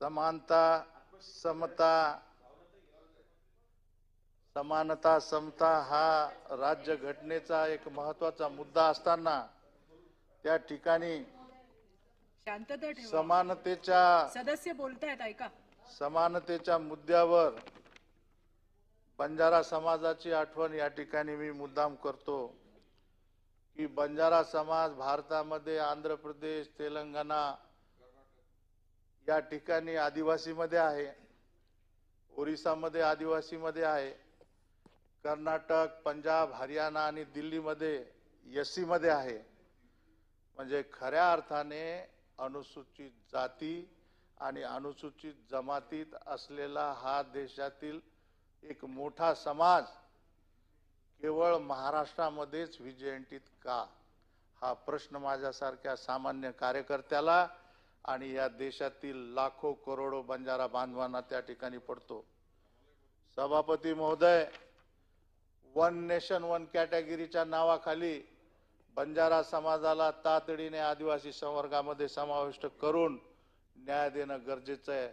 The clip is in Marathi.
समानता समता समानता समता हा राज्य घटनेचा एक महत्त्वाचा मुद्दा असताना त्या ठिकाणी शांतता ठेवा. समानतेच्या सदस्य बोलतायत ऐका. समानतेच्या मुद्द्यावर बंजारा समाजाची आठवण या ठिकाणी मी मुद्दाम करतो की बंजारा समाज भारतामध्ये आंध्र प्रदेश तेलंगणा या ठिकाणी आदिवासीमध्ये आहे. ओरिसामध्ये आदिवासीमध्ये आहे. कर्नाटक पंजाब हरियाणा आणि दिल्लीमध्ये एस आहे. म्हणजे खऱ्या अर्थाने अनुसूचित जाती आणि अनुसूचित जमातीत असलेला हा देशातील एक मोठा समाज केवळ महाराष्ट्रामध्येच विजयंटीत का? हा प्रश्न माझ्यासारख्या सामान्य कार्यकर्त्याला आणि या देशातील लाखो करोडो बंजारा बांधवांना त्या ठिकाणी पडतो. सभापती महोदय वन नेशन वन कॅटेगरीच्या नावाखाली बंजारा समाजाला तातडीने आदिवासी संवर्गामध्ये समाविष्ट करून न्याय देणं गरजेचं आहे.